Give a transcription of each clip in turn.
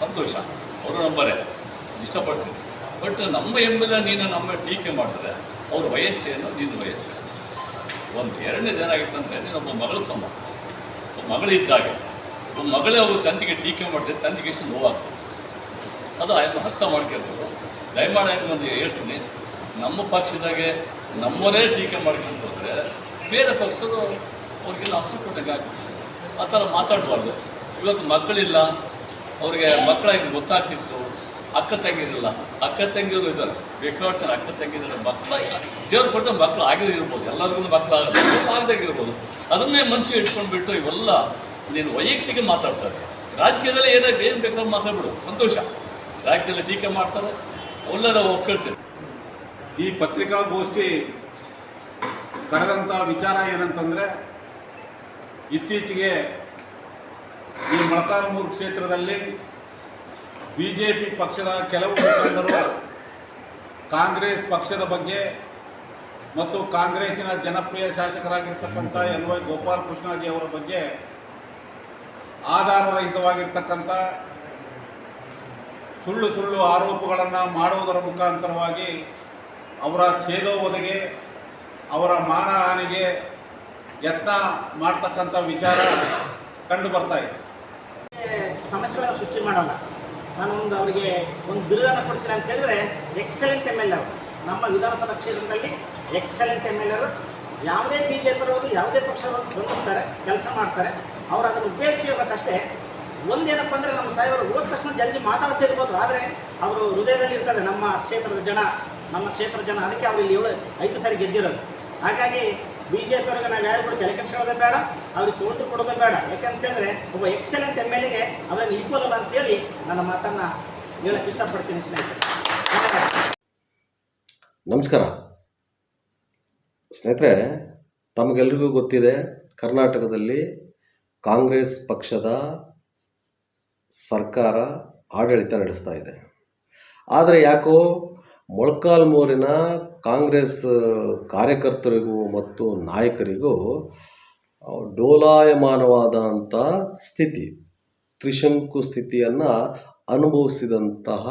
ಸಂತೋಷ. ಅವರು ನಂಬರೇ. ಇಷ್ಟಪಡ್ತೀನಿ. ಬಟ್ ನಮ್ಮ ಎಂಬೆಲ್ಲ ನೀನು ನಮ್ಮ ಟೀಕೆ ಮಾಡಿದ್ರೆ ಅವ್ರ ವಯಸ್ಸೇನು ನಿನ್ನ ವಯಸ್ಸು. ಒಂದು ಎರಡನೇ ಜನ ಆಗಿತ್ತಂತೆ ನಿನ್ನೊಬ್ಬ ಮಗಳ ಒಬ್ಬ ಮಗಳಿದ್ದಾಗೆ ಮಗಳೇ ಅವರು ತಂದೆಗೆ ಟೀಕೆ ಮಾಡಿದ್ರೆ ತಂದೆಗೆ ಎಷ್ಟು ನೋವಾಗ್ತದೆ. ಅದು ಆಯ್ತು ಅರ್ಥ ಮಾಡ್ಕೊಳ್ಬೋದು ದಯಮಾಡಿ ಒಂದು ಹೇಳ್ತೀನಿ. ನಮ್ಮ ಪಕ್ಷದಾಗೆ ನಮ್ಮವರೇ ಟೀಕೆ ಮಾಡ್ಕೊಂಡು ಹೋದರೆ ಬೇರೆ ಪಕ್ಷದ ಅವ್ರಿಗೆಲ್ಲ ಹಸಿರು ಕೊಟ್ಟಂಗೆ ಆಗ್ತದೆ. ಆ ಥರ ಮಾತಾಡಬಾರ್ದು. ಇವತ್ತು ಮಕ್ಕಳಿಲ್ಲ, ಅವ್ರಿಗೆ ಮಕ್ಕಳಾಗಿ ಗೊತ್ತಾಗ್ತಿತ್ತು. ಅಕ್ಕ ತಂಗಿರಲ್ಲ. ಅಕ್ಕ ತಂಗಿರು ಇದ್ದಾರೆ. ಬೇಕಾದ ಅಕ್ಕ ತಂಗಿದ್ದಾರೆ ಮಕ್ಕಳ ದೇವ್ರು ಕೊಟ್ಟ ಮಕ್ಕಳು ಆಗಿರೋ ಇರ್ಬೋದು. ಎಲ್ಲರಿಗೂ ಮಕ್ಕಳು ಆಗಲ್ಲ ಆಗದಾಗ ಇರ್ಬೋದು ಅದನ್ನೇ ಮನಸ್ಸಿಗೆ ಇಟ್ಕೊಂಡ್ಬಿಟ್ಟು ಇವೆಲ್ಲ ನೀನು ವೈಯಕ್ತಿಕ ಮಾತಾಡ್ತಾರೆ ರಾಜಕೀಯದಲ್ಲಿ ಏನಾದ್ರು ಏನು ಬೇಕಾದ್ರೂ ಮಾತಾಡ್ಬಿಡು. ಸಂತೋಷ. ರಾಜಕೀಯದಲ್ಲಿ ಟೀಕೆ ಮಾಡ್ತಾರೆ ಅವೆಲ್ಲ ನಾವು ಒಪ್ಕೊಳ್ತೇವೆ ಈ ಪತ್ರಿಕಾಗೋಷ್ಠಿ ಕರೆದಂಥ ವಿಚಾರ ಏನಂತಂದರೆ, ಇತ್ತೀಚೆಗೆ ಈ ಮೊಳಕಾಲ್ಮೂರು ಕ್ಷೇತ್ರದಲ್ಲಿ ಬಿ ಜೆ ಪಿ ಪಕ್ಷದ ಕೆಲವು ಮುಖಂಡರು, ಕಾಂಗ್ರೆಸ್ ಪಕ್ಷದ ಬಗ್ಗೆ ಮತ್ತು ಕಾಂಗ್ರೆಸ್ಸಿನ ಜನಪ್ರಿಯ ಶಾಸಕರಾಗಿರ್ತಕ್ಕಂಥ ಎನ್ ವೈ ಗೋಪಾಲ್ ಕೃಷ್ಣಾಜಿ ಅವರ ಬಗ್ಗೆ ಆಧಾರರಹಿತವಾಗಿರ್ತಕ್ಕಂಥ ಸುಳ್ಳು ಸುಳ್ಳು ಆರೋಪಗಳನ್ನು ಮಾಡುವುದರ ಮುಖಾಂತರವಾಗಿ ಅವರ ಛೇದೋವಧಿಗೆ ಅವರ ಮಾನಹಾನಿಗೆ ಯತ್ನ ಮಾಡ್ತಕ್ಕಂಥ ವಿಚಾರ ಕಂಡು ಬರ್ತಾ ಇದೆ. ಸಮಸ್ಯೆಗಳನ್ನು ಸೃಷ್ಟಿ ಮಾಡಲ್ಲ. ನಾನು ಒಂದು ಅವರಿಗೆ ಒಂದು ಬಿರುದನ್ನು ಕೊಡ್ತೀನಿ ಅಂತ ಹೇಳಿದ್ರೆ ಎಕ್ಸಲೆಂಟ್ ಎಂ ಎಲ್ ಅವರು. ನಮ್ಮ ವಿಧಾನಸಭಾ ಕ್ಷೇತ್ರದಲ್ಲಿ ಎಕ್ಸಲೆಂಟ್ ಎಂ ಎಲ್ ಅವರು ಯಾವುದೇ ಬಿ ಜೆ ಪಿ ಯಾವುದೇ ಪಕ್ಷವನ್ನು ಸ್ಪಂದಿಸ್ತಾರೆ ಕೆಲಸ ಮಾಡ್ತಾರೆ, ಅವರು ಅದನ್ನು ಉಪಯೋಗಿಸಿರ್ಬೇಕಷ್ಟೇ ಒಂದೇನಪ್ಪ ಅಂದರೆ ನಮ್ಮ ಸಾಹೇಬರು ಹೋದ ತಕ್ಷಣ ಜಲ್ದಿ ಮಾತಾಡಿಸಿರ್ಬೋದು ಆದರೆ ಅವರು ಹೃದಯದಲ್ಲಿ ಇರ್ತದೆ, ನಮ್ಮ ಕ್ಷೇತ್ರದ ಜನ, ನಮ್ಮ ಕ್ಷೇತ್ರದ ಜನ, ಅದಕ್ಕೆ ಅವರು ಇಲ್ಲಿ ಏಳು, ಐದು ಸಾರಿ ಗೆದ್ದಿರೋದು. ಹಾಗಾಗಿ ಬಿ ಜೆ ಪಿಯವ್ರಿಗೆ ನಾವು ಯಾರು ಕೂಡ ತಲೆ ಬೇಡ, ಅವ್ರಿಗೆ ತೊಗೊಂಡು ಕೊಡೋದೇ ಬೇಡ. ಯಾಕಂತ ಹೇಳಿದ್ರೆ ಒಬ್ಬ ಎಕ್ಸಲೆಂಟ್ ಎಂ ಎಲ್ ಎಗೆ ಅವರನ್ನು ಈಕ್ವಲ್ ಅಲ್ಲ ಅಂತೇಳಿ ನನ್ನ ಮಾತನ್ನು ಹೇಳಕ್ಕೆ ಇಷ್ಟಪಡ್ತೀನಿ ಸ್ನೇಹಿತರೆ. ನಮಸ್ಕಾರ. ಸ್ನೇಹಿತರೆ, ತಮಗೆಲ್ರಿಗೂ ಗೊತ್ತಿದೆ, ಕರ್ನಾಟಕದಲ್ಲಿ ಕಾಂಗ್ರೆಸ್ ಪಕ್ಷದ ಸರ್ಕಾರ ಆಡಳಿತ ನಡೆಸ್ತಾ ಇದೆ. ಆದರೆ ಯಾಕೋ ಮೊಳಕಾಲ್ಮೂರಿನ ಕಾಂಗ್ರೆಸ್ ಕಾರ್ಯಕರ್ತರಿಗೂ ಮತ್ತು ನಾಯಕರಿಗೂ ಡೋಲಾಯಮಾನವಾದಂಥ ಸ್ಥಿತಿ, ತ್ರಿಶಂಕು ಸ್ಥಿತಿಯನ್ನು ಅನುಭವಿಸಿದಂತಹ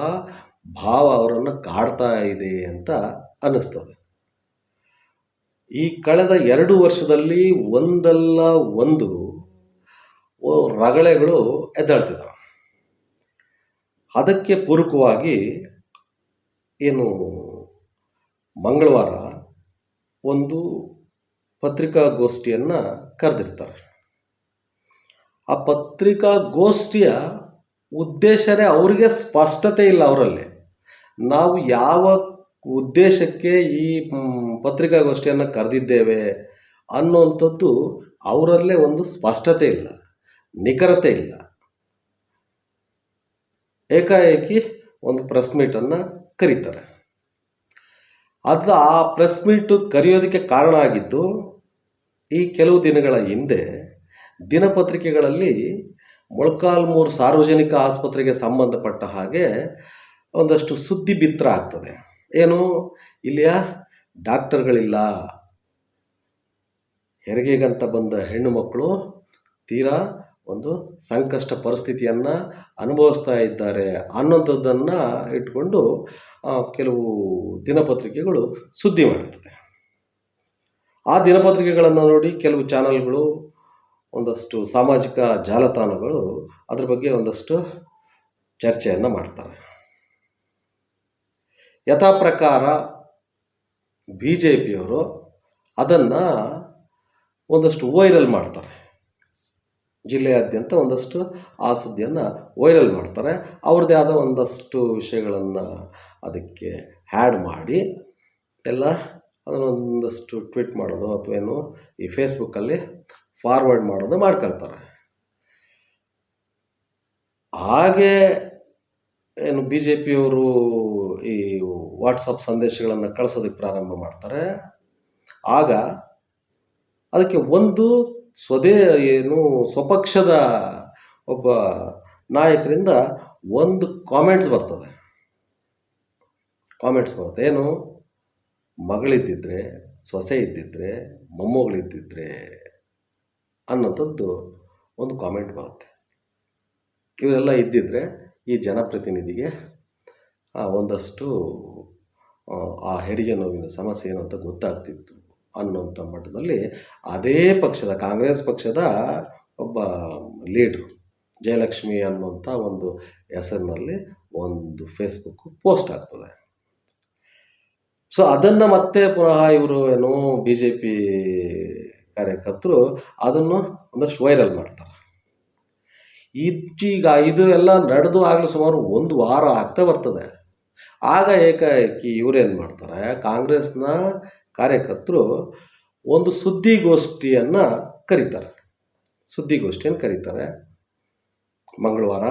ಭಾವ ಅವರನ್ನು ಕಾಡ್ತಾ ಇದೆ ಅಂತ ಅನ್ನಿಸ್ತದೆ. ಈ ಕಳೆದ ಎರಡು ವರ್ಷದಲ್ಲಿ ಒಂದಲ್ಲ ಒಂದು ರಗಳೆಗಳು ಎದ್ದಾಳ್ತಿದ್ದಾವೆ. ಅದಕ್ಕೆ ಪೂರಕವಾಗಿ ಏನು ಮಂಗಳವಾರ ಒಂದು ಪತ್ರಿಕಾಗೋಷ್ಠಿಯನ್ನು ಕರೆದಿರ್ತಾರೆ. ಆ ಪತ್ರಿಕಾಗೋಷ್ಠಿಯ ಉದ್ದೇಶನೇ ಅವರಿಗೆ ಸ್ಪಷ್ಟತೆ ಇಲ್ಲ ಅವರಲ್ಲಿ. ನಾವು ಯಾವ ಉದ್ದೇಶಕ್ಕೆ ಈ ಪತ್ರಿಕಾಗೋಷ್ಠಿಯನ್ನು ಕರೆದಿದ್ದೇವೆ ಅನ್ನುವಂಥದ್ದು ಅವರಲ್ಲೇ ಒಂದು ಸ್ಪಷ್ಟತೆ ಇಲ್ಲ, ನಿಖರತೆ ಇಲ್ಲ. ಏಕಾಏಕಿ ಒಂದು ಪ್ರೆಸ್ ಮೀಟನ್ನು ಕರೀತಾರೆ. ಅದು ಆ ಪ್ರೆಸ್ ಮೀಟು ಕರೆಯೋದಕ್ಕೆ ಕಾರಣ ಆಗಿದ್ದು, ಈ ಕೆಲವು ದಿನಗಳ ಹಿಂದೆ ದಿನಪತ್ರಿಕೆಗಳಲ್ಲಿ ಮೊಳಕಾಲ್ಮೂರು ಸಾರ್ವಜನಿಕ ಆಸ್ಪತ್ರೆಗೆ ಸಂಬಂಧಪಟ್ಟ ಹಾಗೆ ಒಂದಷ್ಟು ಸುದ್ದಿ ಬಿತ್ತರ ಆಗ್ತದೆ. ಏನು? ಇಲ್ಲಿಯ ಡಾಕ್ಟರ್ಗಳಿಲ್ಲ. ಹೆರಿಗೆಗಂತ ಬಂದ ಹೆಣ್ಣು ಮಕ್ಕಳು ತೀರಾ ಒಂದು ಸಂಕಷ್ಟ ಪರಿಸ್ಥಿತಿಯನ್ನು ಅನುಭವಿಸ್ತಾ ಇದ್ದಾರೆ ಅನ್ನೋಂಥದ್ದನ್ನು ಇಟ್ಕೊಂಡು ಕೆಲವು ದಿನಪತ್ರಿಕೆಗಳು ಸುದ್ದಿ ಮಾಡ್ತದೆ ಆ ದಿನಪತ್ರಿಕೆಗಳನ್ನು ನೋಡಿ ಕೆಲವು ಚಾನಲ್ಗಳು ಒಂದಷ್ಟು ಸಾಮಾಜಿಕ ಜಾಲತಾಣಗಳು ಅದ್ರ ಬಗ್ಗೆ ಒಂದಷ್ಟು ಚರ್ಚೆಯನ್ನು ಮಾಡ್ತಾರೆ. ಯಥಾ ಪ್ರಕಾರ ಬಿ ಜೆ ಪಿಯವರು ಅದನ್ನು ಒಂದಷ್ಟು ವೈರಲ್ ಮಾಡ್ತಾರೆ. ಜಿಲ್ಲೆಯಾದ್ಯಂತ ಒಂದಷ್ಟು ಆ ಸುದ್ದಿಯನ್ನು ವೈರಲ್ ಮಾಡ್ತಾರೆ. ಅವ್ರದ್ದೇ ಆದ ಒಂದಷ್ಟು ವಿಷಯಗಳನ್ನು ಅದಕ್ಕೆ ಹ್ಯಾಡ್ ಮಾಡಿ ಎಲ್ಲ ಅದನ್ನೊಂದಷ್ಟು ಟ್ವೀಟ್ ಮಾಡೋದು ಅಥವಾ ಏನು ಈ ಫೇಸ್ಬುಕ್ಕಲ್ಲಿ ಫಾರ್ವರ್ಡ್ ಮಾಡೋದು ಮಾಡ್ಕೊಳ್ತಾರೆ. ಹಾಗೆ ಏನು ಬಿ ಜೆ ಪಿಯವರು ಈ ವಾಟ್ಸಪ್ ಸಂದೇಶಗಳನ್ನು ಕಳಿಸೋದಕ್ಕೆ ಪ್ರಾರಂಭ ಮಾಡ್ತಾರೆ. ಆಗ ಅದಕ್ಕೆ ಒಂದು ಸ್ವದೇ ಏನು ಸ್ವಪಕ್ಷದ ಒಬ್ಬ ನಾಯಕರಿಂದ ಒಂದು ಕಾಮೆಂಟ್ಸ್ ಬರ್ತದೆ. ಕಾಮೆಂಟ್ಸ್ ಬರುತ್ತೆ. ಏನು? ಮಗಳಿದ್ದಿದ್ರೆ, ಸೊಸೆ ಇದ್ದಿದ್ರೆ, ಮೊಮ್ಮಗಳಿದ್ದಿದ್ರೆ ಅನ್ನೋಂಥದ್ದು ಒಂದು ಕಾಮೆಂಟ್ ಬರುತ್ತೆ. ಇವರೆಲ್ಲ ಇದ್ದಿದ್ರೆ ಈ ಜನಪ್ರತಿನಿಧಿಗೆ ಒಂದಷ್ಟು ಆ, ಹೆರಿಗೆ ನೋವಿನ ಸಮಸ್ಯೆ ಏನು ಅಂತ ಗೊತ್ತಾಗ್ತಿತ್ತು ಅನ್ನುವಂಥ ಮಟ್ಟದಲ್ಲಿ ಅದೇ ಪಕ್ಷದ ಕಾಂಗ್ರೆಸ್ ಪಕ್ಷದ ಒಬ್ಬ ಲೀಡ್ರು ಜಯಲಕ್ಷ್ಮಿ ಅನ್ನುವಂಥ ಒಂದು ಹೆಸರಿನಲ್ಲಿ ಒಂದು ಫೇಸ್ಬುಕ್ ಪೋಸ್ಟ್ ಆಗ್ತದೆ. ಸೊ ಅದನ್ನು ಮತ್ತೆ ಪುನಃ ಇವರು ಏನು ಬಿ ಜೆ ಪಿ ಕಾರ್ಯಕರ್ತರು ಅದನ್ನು ಒಂದಷ್ಟು ವೈರಲ್ ಮಾಡ್ತಾರೆ. ಇದೀಗ ಇದು ಎಲ್ಲ ನಡೆದು ಆಗಲೂ ಸುಮಾರು ಒಂದು ವಾರ ಆಗ್ತಾ ಬರ್ತದೆ. ಆಗ ಏಕಾಏಕಿ ಇವರೇನು ಮಾಡ್ತಾರೆ, ಕಾಂಗ್ರೆಸ್ನ ಕಾರ್ಯಕರ್ತರು ಒಂದು ಸುದ್ದಿಗೋಷ್ಠಿಯನ್ನು ಕರೀತಾರೆ. ಸುದ್ದಿಗೋಷ್ಠಿಯನ್ನು ಕರೀತಾರೆ. ಮಂಗಳವಾರ.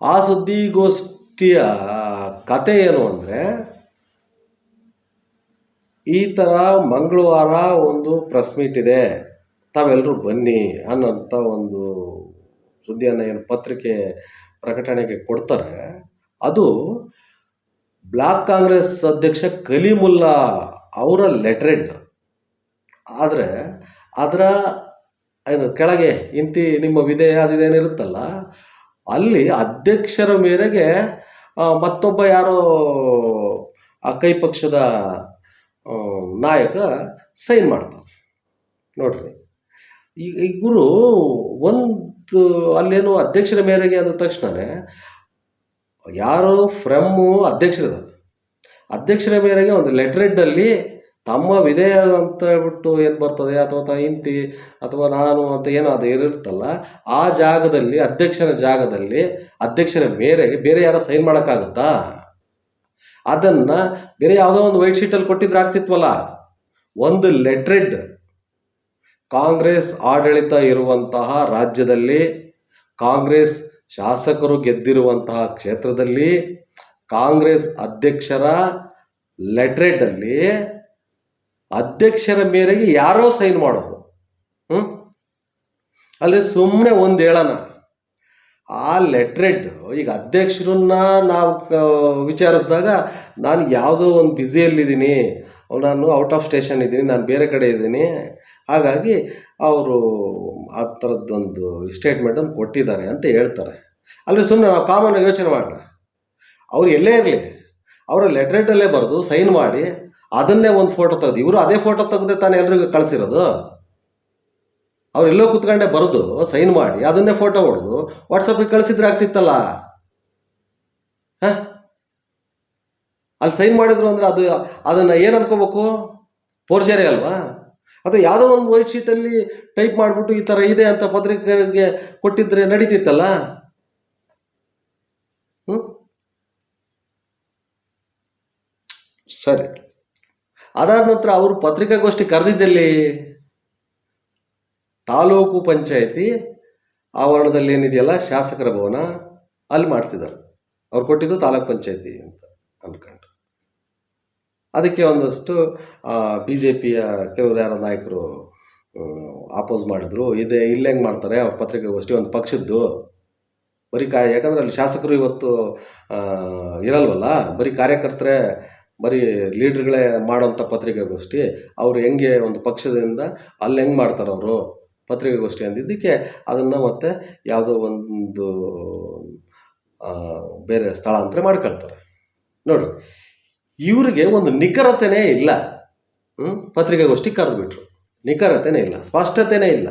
ಆ ಸುದ್ದಿಗೋಷ್ಠಿಯ ಕತೆ ಏನು ಅಂದರೆ, ಈ ಥರ ಮಂಗಳವಾರ ಒಂದು ಪ್ರೆಸ್ ಮೀಟ್ ಇದೆ ತಾವೆಲ್ಲರೂ ಬನ್ನಿ ಅನ್ನೋಂಥ ಒಂದು ಸುದ್ದಿಯನ್ನು ಏನು ಪತ್ರಿಕೆ ಪ್ರಕಟಣೆಗೆ ಕೊಡ್ತಾರೆ. ಅದು ಬ್ಲಾಕ್ ಕಾಂಗ್ರೆಸ್ ಅಧ್ಯಕ್ಷ ಕಲೀಮುಲ್ಲಾ ಅವರ ಲೆಟ್ರೆಡ್ ಆದರೆ ಅದರ ಏನು ಕೆಳಗೆ ಇಂತಿ ನಿಮ್ಮ ವಿಧೇಯ ಅದಿದೇನಿರುತ್ತಲ್ಲ ಅಲ್ಲಿ ಅಧ್ಯಕ್ಷರ ಮೇರೆಗೆ ಮತ್ತೊಬ್ಬ ಯಾರೋ, ಆ, ಕೈ ಪಕ್ಷದ ನಾಯಕ ಸೈನ್ ಮಾಡ್ತಾರೆ. ನೋಡ್ರಿ ಈಗ ಇಬ್ಬರು ಒಂದು ಅಲ್ಲೇನು ಅಧ್ಯಕ್ಷರ ಮೇರೆಗೆ ಅಂದ ತಕ್ಷಣವೇ ಯಾರು ಫ್ರಮ್ಮು ಅಧ್ಯಕ್ಷರಿದ್ದಾರೆ ಅಧ್ಯಕ್ಷರ ಮೇರೆಗೆ ಒಂದು ಲೆಟ್ರೆಡ್ಡಲ್ಲಿ ತಮ್ಮ ವಿಧೇಯ ಅಂತ ಹೇಳ್ಬಿಟ್ಟು ಏನು ಬರ್ತದೆ? ಅಥವಾ ಇಂತಿ ಅಥವಾ ನಾನು ಅಂತ ಏನೋ ಅದು ಇರುತ್ತಲ್ಲ, ಆ ಜಾಗದಲ್ಲಿ, ಅಧ್ಯಕ್ಷರ ಜಾಗದಲ್ಲಿ ಅಧ್ಯಕ್ಷರ ಮೇರೆಗೆ ಬೇರೆ ಯಾರೋ ಸೈನ್ ಮಾಡೋಕ್ಕಾಗುತ್ತಾ? ಅದನ್ನ ಬೇರೆ ಯಾವುದೋ ಒಂದು ವೈಟ್ ಶೀಟಲ್ಲಿ ಕೊಟ್ಟಿದ್ರೆ ಆಗ್ತಿತ್ವಲ್ಲ? ಒಂದು ಲೆಟ್ರೆಡ್ ಕಾಂಗ್ರೆಸ್ ಆಡಳಿತ ಇರುವಂತಹ ರಾಜ್ಯದಲ್ಲಿ ಕಾಂಗ್ರೆಸ್ ಶಾಸಕರು ಗೆದ್ದಿರುವಂತಹ ಕ್ಷೇತ್ರದಲ್ಲಿ ಕಾಂಗ್ರೆಸ್ ಅಧ್ಯಕ್ಷರ ಲೆಟ್ರೇಟಲ್ಲಿ ಅಧ್ಯಕ್ಷರ ಮೇರೆಗೆ ಯಾರೋ ಸೈನ್ ಮಾಡೋದು ಹ್ಞೂ ಅಲ್ಲಿ ಸುಮ್ಮನೆ ಒಂದು ಹೇಳೋಣ. ಆ ಲೆಟ್ರೆಡ್ ಈಗ ಅಧ್ಯಕ್ಷರನ್ನ ನಾವು ವಿಚಾರಿಸಿದಾಗ ನಾನು ಯಾವುದೋ ಒಂದು ಬ್ಯುಸಿಯಲ್ಲಿದ್ದೀನಿ, ನಾನು ಔಟ್ ಆಫ್ ಸ್ಟೇಷನ್ ಇದ್ದೀನಿ, ನಾನು ಬೇರೆ ಕಡೆ ಇದ್ದೀನಿ. ಹಾಗಾಗಿ ಅವರು ಆ ಥರದ್ದೊಂದು ಸ್ಟೇಟ್ಮೆಂಟನ್ನು ಕೊಟ್ಟಿದ್ದಾರೆ ಅಂತ ಹೇಳ್ತಾರೆ. ಅಲ್ಲಿ ಸುಮ್ಮನೆ ನಾವು ಕಾಮನ್ ಯೋಚನೆ ಮಾಡೋಣ ಅವ್ರು ಎಲ್ಲೇ ಇರಲಿ, ಅವರ ಲೆಟ್ರೆಡಲ್ಲೇ ಬರೆದು ಸೈನ್ ಮಾಡಿ, ಅದನ್ನೇ ಒಂದು ಫೋಟೋ ತೆಗೆದು, ಇವರು ಅದೇ ಫೋಟೋ ತೆಗೆದೇ ತಾನೇ ಎಲ್ರಿಗೂ ಕಳಿಸಿರೋದು. ಅವ್ರು ಎಲ್ಲೋ ಕೂತ್ಕೊಂಡೆ ಬರೆದು ಸೈನ್ ಮಾಡಿ, ಅದನ್ನೇ ಫೋಟೋ ಹೊಡೆದು ವಾಟ್ಸಪ್ಪಿಗೆ ಕಳಿಸಿದ್ರೆ ಆಗ್ತಿತ್ತಲ್ಲ? ಹ? ಅಲ್ಲಿ ಸೈನ್ ಮಾಡಿದ್ರು ಅಂದ್ರೆ ಅದು, ಅದನ್ನು ಏನು ಅನ್ಕೋಬೇಕು? ಫೋರ್ಜರಿ ಅಲ್ವಾ? ಅದು ಯಾವುದೋ ಒಂದು ವೈಟ್ ಅಲ್ಲಿ ಟೈಪ್ ಮಾಡಿಬಿಟ್ಟು ಈ ಥರ ಇದೆ ಅಂತ ಪತ್ರಿಕೆಗೆ ಕೊಟ್ಟಿದ್ರೆ ನಡೀತಿತ್ತಲ್ಲ? ಸರಿ. ಅದಾದ ನಂತರ ಅವರು ಪತ್ರಿಕಾಗೋಷ್ಠಿ ಕರೆದಿದ್ದಲ್ಲಿ? ತಾಲೂಕು ಪಂಚಾಯಿತಿ ಆವರಣದಲ್ಲಿ ಏನಿದೆಯಲ್ಲ ಶಾಸಕರ ಭವನ, ಅಲ್ಲಿ ಮಾಡ್ತಿದ್ದಾರೆ. ಅವ್ರು ಕೊಟ್ಟಿದ್ದು ತಾಲೂಕು ಪಂಚಾಯಿತಿ ಅಂತ ಅನ್ಕೊಂಡು. ಅದಕ್ಕೆ ಒಂದಷ್ಟು ಬಿ ಜೆ ಪಿಯ ಕೆಲವರು ಯಾರೋ ನಾಯಕರು ಆಪೋಸ್ ಮಾಡಿದ್ರು. ಇದೆ, ಇಲ್ಲಿ ಹೆಂಗೆ ಮಾಡ್ತಾರೆ? ಅವ್ರ ಪತ್ರಿಕಾಗೋಷ್ಠಿ ಒಂದು ಪಕ್ಷದ್ದು. ಬರೀ ಕಾ, ಯಾಕಂದ್ರೆ ಅಲ್ಲಿ ಶಾಸಕರು ಇವತ್ತು ಇರಲ್ವಲ್ಲ? ಬರೀ ಕಾರ್ಯಕರ್ತರೇ, ಬರೀ ಲೀಡ್ರ್ಗಳೇ ಮಾಡೋಂಥ ಪತ್ರಿಕಾಗೋಷ್ಠಿ. ಅವರು ಹೆಂಗೆ ಒಂದು ಪಕ್ಷದಿಂದ, ಅಲ್ಲಿ ಹೆಂಗೆ ಮಾಡ್ತಾರೆ ಅವರು ಪತ್ರಿಕಾಗೋಷ್ಠಿ ಅಂದಿದ್ದಕ್ಕೆ ಅದನ್ನು ಮತ್ತೆ ಯಾವುದೋ ಒಂದು ಬೇರೆ ಸ್ಥಳಾಂತರ ಮಾಡ್ಕೊಳ್ತಾರೆ. ನೋಡ್ರಿ ಇವರಿಗೆ ಒಂದು ನಿಖರತೆನೇ ಇಲ್ಲ. ಹ್ಞೂ ಪತ್ರಿಕಾಗೋಷ್ಠಿ ಕರೆದುಬಿಟ್ರು. ನಿಖರತೆನೇ ಇಲ್ಲ, ಸ್ಪಷ್ಟತೆನೇ ಇಲ್ಲ.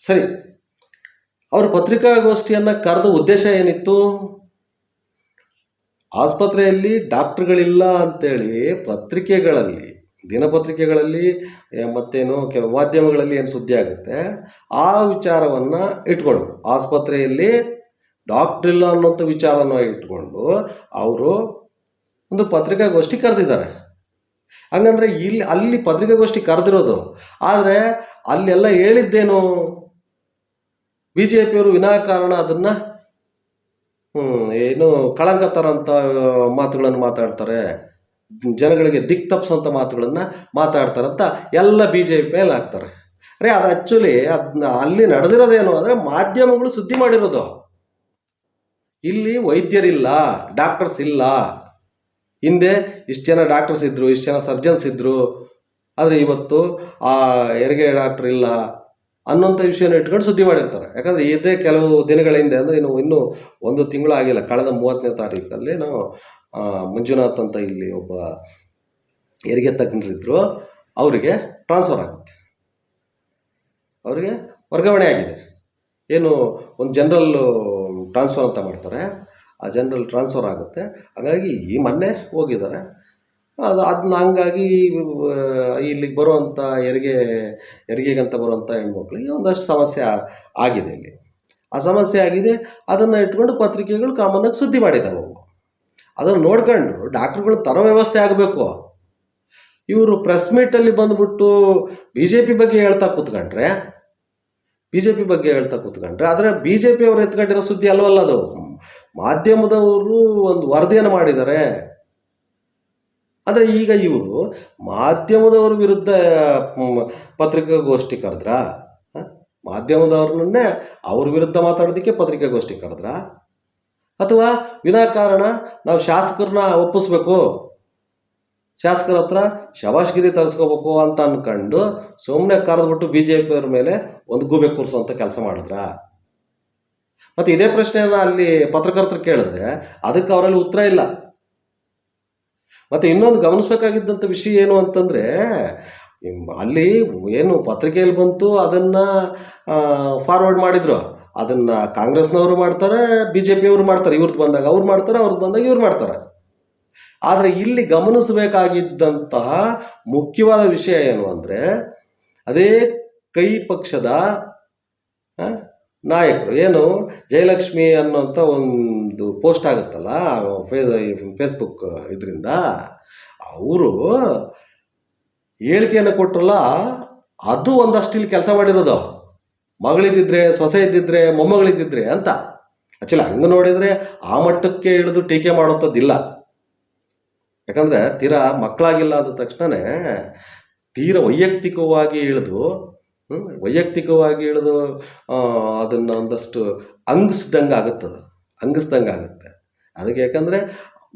ಸರಿ, ಅವರು ಪತ್ರಿಕಾಗೋಷ್ಠಿಯನ್ನು ಕರೆದ ಉದ್ದೇಶ ಏನಿತ್ತು? ಆಸ್ಪತ್ರೆಯಲ್ಲಿ ಡಾಕ್ಟ್ರುಗಳಿಲ್ಲ ಅಂತೇಳಿ ಪತ್ರಿಕೆಗಳಲ್ಲಿ ದಿನಪತ್ರಿಕೆಗಳಲ್ಲಿ ಮತ್ತೇನು ಕೆಲವು ಮಾಧ್ಯಮಗಳಲ್ಲಿ ಏನು ಸುದ್ದಿ ಆಗುತ್ತೆ, ಆ ವಿಚಾರವನ್ನು ಇಟ್ಕೊಂಡು, ಆಸ್ಪತ್ರೆಯಲ್ಲಿ ಡಾಕ್ಟ್ರ್ ಇಲ್ಲ ಅನ್ನೋಂಥ ವಿಚಾರನ ಇಟ್ಕೊಂಡು, ಅವರು ಒಂದು ಪತ್ರಿಕಾಗೋಷ್ಠಿ ಕರೆದಿದ್ದಾರೆ. ಹಂಗಂದ್ರೆ ಇಲ್ಲಿ, ಅಲ್ಲಿ ಪತ್ರಿಕಾಗೋಷ್ಠಿ ಕರೆದಿರೋದು, ಆದರೆ ಅಲ್ಲೆಲ್ಲ ಹೇಳಿದ್ದೇನು? ಬಿ ಜೆ ಪಿಯವರು ವಿನಾಕಾರಣ ಅದನ್ನು ಏನು ಕಳಂಕ ತರೋಂಥ ಮಾತುಗಳನ್ನು ಮಾತಾಡ್ತಾರೆ. ಜನಗಳಿಗೆ ದಿಕ್ ತಪ್ಪಿಸೋಂಥ ಮಾತುಗಳನ್ನು ಮಾತಾಡ್ತಾರಂತ ಎಲ್ಲ ಬಿ ಜೆ ಪಿ ಮೇಲೆ ಹಾಕ್ತಾರೆ. ಅರೆ ಅದು ಆ್ಯಕ್ಚುಲಿ ಅದನ್ನ ಅಲ್ಲಿ ನಡೆದಿರೋದೇನು ಅಂದರೆ ಮಾಧ್ಯಮಗಳು ಸುದ್ದಿ ಮಾಡಿರೋದು. ಇಲ್ಲಿ ವೈದ್ಯರಿಲ್ಲ ಡಾಕ್ಟರ್ಸ್ ಇಲ್ಲ. ಹಿಂದೆ ಇಷ್ಟು ಜನ ಡಾಕ್ಟರ್ಸ್ ಇದ್ದರು ಇಷ್ಟು ಜನ ಸರ್ಜನ್ಸ್ ಇದ್ದರು ಆದರೆ ಇವತ್ತು ಆ ಹೆರಿಗೆ ಡಾಕ್ಟರ್ ಇಲ್ಲ ಅನ್ನೋಂಥ ವಿಷಯನ ಇಟ್ಕೊಂಡು ಸುದ್ದಿ ಮಾಡಿರ್ತಾರೆ. ಯಾಕಂದರೆ ಇದೇ ಕೆಲವು ದಿನಗಳ ಹಿಂದೆ ಅಂದರೆ ಇನ್ನು, ಇನ್ನೂ ಒಂದು ತಿಂಗಳು ಆಗಿಲ್ಲ. ಕಳೆದ ಮೂವತ್ತನೇ ತಾರೀಕಲ್ಲಿ ನಾವು ಮಂಜುನಾಥ್ ಅಂತ ಇಲ್ಲಿ ಒಬ್ಬ ಹೆರಿಗೆ ತಜ್ಞರಿದ್ದರು ಅವರಿಗೆ ಟ್ರಾನ್ಸ್ಫರ್ ಆಗುತ್ತೆ. ಅವರಿಗೆ ವರ್ಗಾವಣೆ ಆಗಿದೆ. ಏನು, ಒಂದು ಜನರಲ್ ಟ್ರಾನ್ಸ್ಫರ್ ಅಂತ ಮಾಡ್ತಾರೆ. ಆ ಜನರಲ್ ಟ್ರಾನ್ಸ್ಫರ್ ಆಗುತ್ತೆ. ಹಾಗಾಗಿ ಈ ಮೊನ್ನೆ ಹೋಗಿದ್ದಾರೆ. ಅದು ಅದನ್ನ ಹಂಗಾಗಿ ಇಲ್ಲಿಗೆ ಬರುವಂಥ ಹೆರಿಗೆ, ಹೆರಿಗೆಗಂತ ಬರುವಂಥ ಹೆಣ್ಮಕ್ಳಿಗೆ ಒಂದಷ್ಟು ಸಮಸ್ಯೆ ಆಗಿದೆ ಇಲ್ಲಿ. ಆ ಸಮಸ್ಯೆ ಆಗಿದೆ. ಅದನ್ನು ಇಟ್ಕೊಂಡು ಪತ್ರಿಕೆಗಳು ಕಾಮನ್ನಾಗಿ ಸುದ್ದಿ ಮಾಡಿದ್ದಾವೆ ಅವು. ಅದನ್ನು ನೋಡ್ಕೊಂಡು ಡಾಕ್ಟ್ರುಗಳು ತರೋ ವ್ಯವಸ್ಥೆ ಆಗಬೇಕು. ಇವರು ಪ್ರೆಸ್ ಮೀಟಲ್ಲಿ ಬಂದುಬಿಟ್ಟು ಬಿ ಜೆ ಪಿ ಬಗ್ಗೆ ಹೇಳ್ತಾ ಕೂತ್ಕೊಂಡ್ರೆ ಬಿ ಜೆ ಪಿ ಬಗ್ಗೆ ಹೇಳ್ತಾ ಕೂತ್ಕೊಂಡ್ರೆ, ಆದರೆ ಬಿ ಜೆ ಪಿ ಅವರು ಎತ್ಕೊಂಡಿರೋ ಸುದ್ದಿ ಅಲ್ವಲ್ಲ ಅದು? ಮಾಧ್ಯಮದವರು ಒಂದು ವರದಿಯನ್ನು ಮಾಡಿದ್ದಾರೆ. ಆದರೆ ಈಗ ಇವರು ಮಾಧ್ಯಮದವ್ರ ವಿರುದ್ಧ ಪತ್ರಿಕಾಗೋಷ್ಠಿ ಕರೆದ್ರ? ಮಾಧ್ಯಮದವ್ರನ್ನೇ ಅವ್ರ ವಿರುದ್ಧ ಮಾತಾಡೋದಕ್ಕೆ ಪತ್ರಿಕಾಗೋಷ್ಠಿ ಕರೆದ್ರ? ಅಥವಾ ವಿನಾಕಾರಣ ನಾವು ಶಾಸಕರನ್ನ ಒಪ್ಪಿಸ್ಬೇಕು? ಶಾಸಕರ ಹತ್ರ ಶವಾಶ್ಗಿರಿ ತರಿಸ್ಕೋಬೇಕು ಅಂತ ಅನ್ಕೊಂಡು ಸುಮ್ಮನೆ ಕರೆದ್ಬಿಟ್ಟು ಬಿ ಜೆ ಪಿಯವ್ರ ಮೇಲೆ ಒಂದು ಗೂಬೆ ಕೂರಿಸುವಂಥ ಕೆಲಸ ಮಾಡಿದ್ರ? ಮತ್ತು ಇದೇ ಪ್ರಶ್ನೆಯನ್ನು ಅಲ್ಲಿ ಪತ್ರಕರ್ತರು ಕೇಳಿದ್ರೆ ಅದಕ್ಕೆ ಅವರಲ್ಲಿ ಉತ್ತರ ಇಲ್ಲ. ಮತ್ತು ಇನ್ನೊಂದು ಗಮನಿಸ್ಬೇಕಾಗಿದ್ದಂಥ ವಿಷಯ ಏನು ಅಂತಂದರೆ ಅಲ್ಲಿ ಏನು ಪತ್ರಿಕೆಯಲ್ಲಿ ಬಂತು ಅದನ್ನು ಫಾರ್ವರ್ಡ್ ಮಾಡಿದ್ರು. ಅದನ್ನು ಕಾಂಗ್ರೆಸ್ನವರು ಮಾಡ್ತಾರೆ ಬಿ ಜೆ ಪಿಯವರು ಮಾಡ್ತಾರೆ. ಇವ್ರದ್ದು ಬಂದಾಗ ಅವ್ರು ಮಾಡ್ತಾರೆ ಅವ್ರದ್ದು ಬಂದಾಗ ಇವ್ರು ಮಾಡ್ತಾರೆ. ಆದರೆ ಇಲ್ಲಿ ಗಮನಿಸಬೇಕಾಗಿದ್ದಂತಹ ಮುಖ್ಯವಾದ ವಿಷಯ ಏನು ಅಂದರೆ, ಅದೇ ಕೈ ಪಕ್ಷದ ನಾಯಕರು. ಏನು? ಜಯಲಕ್ಷ್ಮಿ ಅನ್ನೋಂಥ ಒಂದು ಪೋಸ್ಟ್ ಆಗುತ್ತಲ್ಲ ಫೇಸ್ ಫೇಸ್ಬುಕ್ ಇದರಿಂದ. ಅವರು ಹೇಳಿಕೆಯನ್ನು ಕೊಟ್ಟರಲ್ಲ ಅದು ಒಂದಷ್ಟು ಇಲ್ಲಿ ಕೆಲಸ ಮಾಡಿರೋದು. ಮಗಳಿದ್ದಿದ್ರೆ, ಸೊಸೆ ಇದ್ದಿದ್ರೆ, ಮೊಮ್ಮಗಳಿದ್ದಿದ್ರೆ ಅಂತ. ಆ್ಯಕ್ಚುಲಿ ಹಂಗೆ ನೋಡಿದರೆ ಆ ಮಟ್ಟಕ್ಕೆ ಇಳಿದು ಟೀಕೆ ಮಾಡೋಂಥದ್ದಿಲ್ಲ ಯಾಕಂದರೆ ತೀರಾ ಮಕ್ಕಳಾಗಿಲ್ಲ ಅಂದ ತಕ್ಷಣವೇ ತೀರ ವೈಯಕ್ತಿಕವಾಗಿ ಇಳಿದು ವೈಯಕ್ತಿಕವಾಗಿ ಇಳಿದು ಅದನ್ನು ಒಂದಷ್ಟು ಅಂಗಿಸ್ದಂಗೆ ಆಗುತ್ತದು. ಅಂಗಿಸ್ದಂಗೆ ಆಗುತ್ತೆ. ಅದಕ್ಕೆ ಯಾಕಂದರೆ